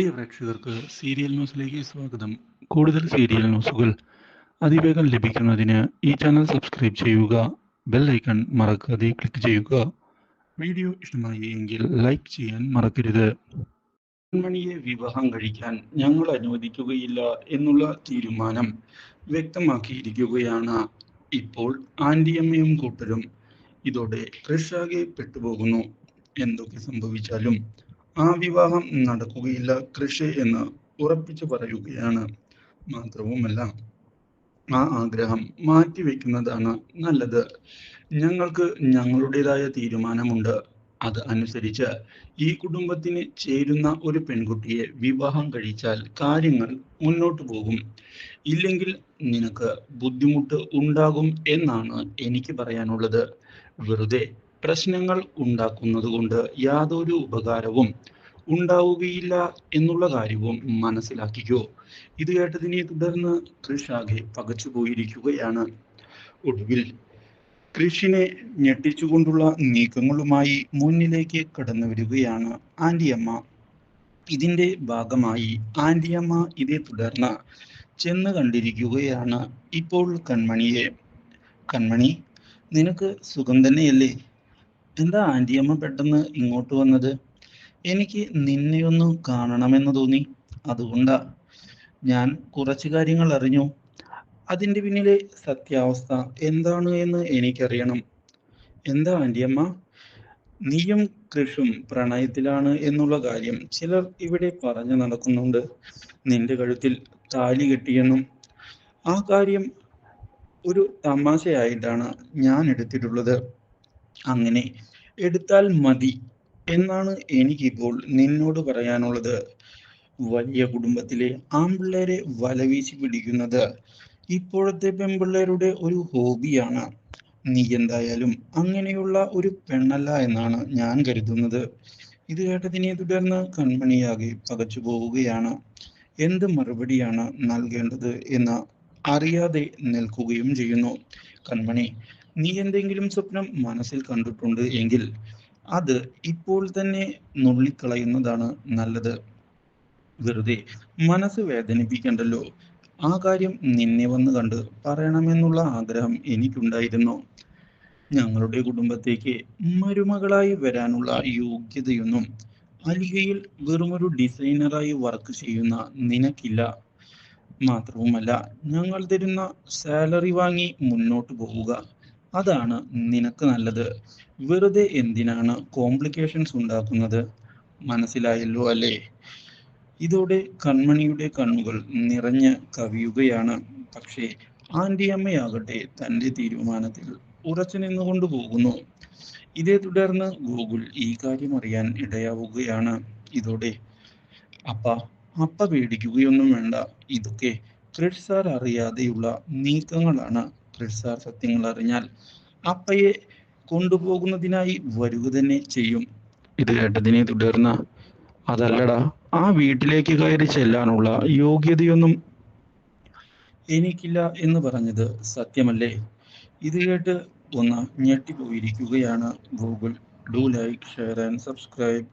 പ്രിയ പ്രേക്ഷകർക്ക് സീരിയൽ ന്യൂസിലേക്ക് സ്വാഗതം. കൂടുതൽ സീരിയൽ ന്യൂസുകൾ അതിവേഗം ലഭിക്കുന്നതിന് ഈ ചാനൽ സബ്സ്ക്രൈബ് ചെയ്യുക ബെൽ ഐക്കൺ മറക്കാതെ ക്ലിക്ക് ചെയ്യുക. വീഡിയോ ഇഷ്ടമായി എങ്കിൽ ലൈക്ക് ചെയ്യാൻ മറക്കരുത്. മണിയെ വിവാഹം കഴിക്കാൻ ഞങ്ങൾ അനുവദിക്കുകയില്ല എന്നുള്ള തീരുമാനം വ്യക്തമാക്കിയിരിക്കുകയാണ്. ഇപ്പോൾ ആന്റിയമ്മയും കൂട്ടരും ഇതോടെ ക്രിഷാകെ പെട്ടുപോകുന്നു. എന്തൊക്കെ സംഭവിച്ചാലും ആ വിവാഹം നടക്കുകയില്ല. കൃഷി എന്ന് ഉറപ്പിച്ചു പറയുകയാണ് മാത്രവുമല്ല. ആ ആഗ്രഹം മാറ്റിവെക്കുന്നതാണ് നല്ലത്. ഞങ്ങൾക്ക് ഞങ്ങളുടേതായ തീരുമാനമുണ്ട്. അത് അനുസരിച്ച് ഈ കുടുംബത്തിന് ചേരുന്ന ഒരു പെൺകുട്ടിയെ വിവാഹം കഴിച്ചാൽ കാര്യങ്ങൾ മുന്നോട്ട് പോകും. ഇല്ലെങ്കിൽ നിനക്ക് ബുദ്ധിമുട്ട് ഉണ്ടാകും എന്നാണ് എനിക്ക് പറയാനുള്ളത്. വെറുതെ പ്രശ്നങ്ങൾ ഉണ്ടാക്കുന്നത് കൊണ്ട് യാതൊരു ഉപകാരവും ഉണ്ടാവുകയില്ല എന്നുള്ള കാര്യവും മനസ്സിലാക്കിക്കോ. ഇത് കേട്ടതിനെ തുടർന്ന് കൃഷാകെ പകച്ചുപോയിരിക്കുകയാണ് ഒടുവിൽ കൃഷിനെ ഞെട്ടിച്ചുകൊണ്ടുള്ള നീക്കങ്ങളുമായി മുന്നിലേക്ക് കടന്നു വരികയാണ് ആന്റിയമ്മ. ഇതിന്റെ ഭാഗമായി ആന്റിയമ്മ ഇതേ തുടർന്ന് ചെന്ന് കണ്ടിരിക്കുകയാണ് ഇപ്പോൾ കൺമണിയെ. കൺമണി നിനക്ക് സുഖം തന്നെയല്ലേ? എന്താ ആന്റിയമ്മ പെട്ടെന്ന് ഇങ്ങോട്ട് വന്നത്? എനിക്ക് നിന്നെ ഒന്ന് കാണണമെന്ന് തോന്നി. അതുകൊണ്ടാ. ഞാൻ കുറച്ച് കാര്യങ്ങൾ അറിഞ്ഞു. അതിന്റെ പിന്നിലെ സത്യാവസ്ഥ എന്താണ് എന്ന് എനിക്കറിയണം. എന്താ ആന്റിയമ്മ? നീയും കൃഷും പ്രണയത്തിലാണ് എന്നുള്ള കാര്യം ചിലർ ഇവിടെ പറഞ്ഞു നടക്കുന്നുണ്ട്. നിന്റെ കഴുത്തിൽ താലി കെട്ടിയെന്നും. ആ കാര്യം ഒരു തമാശയായിട്ടാണ് ഞാൻ എടുത്തിട്ടുള്ളത്. അങ്ങനെ എടുത്താൽ മതി എന്നാണ് എനിക്കിപ്പോൾ നിന്നോട് പറയാനുള്ളത്. വലിയ കുടുംബത്തിലെ ആൺപിള്ളേരെ വലവീശി പിടിക്കുന്നത് ഇപ്പോഴത്തെ പെൺപിള്ളേരുടെ ഒരു ഹോബിയാണ്. നീ എന്തായാലും അങ്ങനെയുള്ള ഒരു പെണ്ണല്ല എന്നാണ് ഞാൻ കരുതുന്നത്. ഇത് കേട്ടതിനെ തുടർന്ന് കൺമണിയാകെ പകച്ചു പോവുകയാണ് എന്ത് മറുപടിയാണ് നൽകേണ്ടത് എന്ന് അറിയാതെ നിൽക്കുകയും ചെയ്യുന്നു. കൺമണി നീ എന്തെങ്കിലും സ്വപ്നം മനസ്സിൽ കണ്ടിട്ടുണ്ട് എങ്കിൽ അത് ഇപ്പോൾ തന്നെ നുള്ളിക്കളയുന്നതാണ് നല്ലത്. വെറുതെ മനസ്സ് വേദനിപ്പിക്കണ്ടല്ലോ. ആ കാര്യം നിന്നെ വന്ന് കണ്ട് പറയണമെന്നുള്ള ആഗ്രഹം എനിക്കുണ്ടായിരുന്നു. ഞങ്ങളുടെ കുടുംബത്തേക്ക് മരുമകളായി വരാനുള്ള യോഗ്യതയൊന്നും അലികയിൽ വെറുമൊരു ഡിസൈനറായി വർക്ക് ചെയ്യുന്ന നിനക്കില്ല. മാത്രവുമല്ല ഞങ്ങൾ തരുന്ന സാലറി വാങ്ങി മുന്നോട്ട് പോവുക അതാണ് നിനക്ക് നല്ലത്. വെറുതെ എന്തിനാണ് കോംപ്ലിക്കേഷൻസ് ഉണ്ടാക്കുന്നത്? മനസ്സിലായല്ലോ അല്ലേ? ഇതോടെ കൺമണിയുടെ കണ്ണുകൾ നിറഞ്ഞ് കവിയുകയാണ്. പക്ഷേ ആന്റിയമ്മയാകട്ടെ തന്റെ തീരുമാനത്തിൽ ഉറച്ചു നിന്നുകൊണ്ട് പോകുന്നു. ഇതേ തുടർന്ന് ഗൂഗിൾ ഈ കാര്യം അറിയാൻ ഇടയാവുകയാണ്. ഇതോടെ അപ്പ അപ്പ പേടിക്കുകയൊന്നും വേണ്ട. ഇതൊക്കെ ക്രിഡ് സാർ അറിയാതെയുള്ള നീക്കങ്ങളാണ് ക്രിഡ് സാർ സത്യങ്ങൾ അറിഞ്ഞാൽ അപ്പയെ കൊണ്ടുപോകുന്നതിനായി വരിക തന്നെ ചെയ്യും. ഇത് കേട്ടതിനെ തുടർന്ന് അതല്ലടാ ആ വീട്ടിലേക്ക് കയറി ചെല്ലാനുള്ള യോഗ്യതയൊന്നും എനിക്കില്ല എന്ന് പറഞ്ഞത് സത്യമല്ലേ? ഇത് കേട്ട് ഒന്ന് ഞെട്ടിപ്പോയിരിക്കുകയാണ് Google. Do like share and subscribe.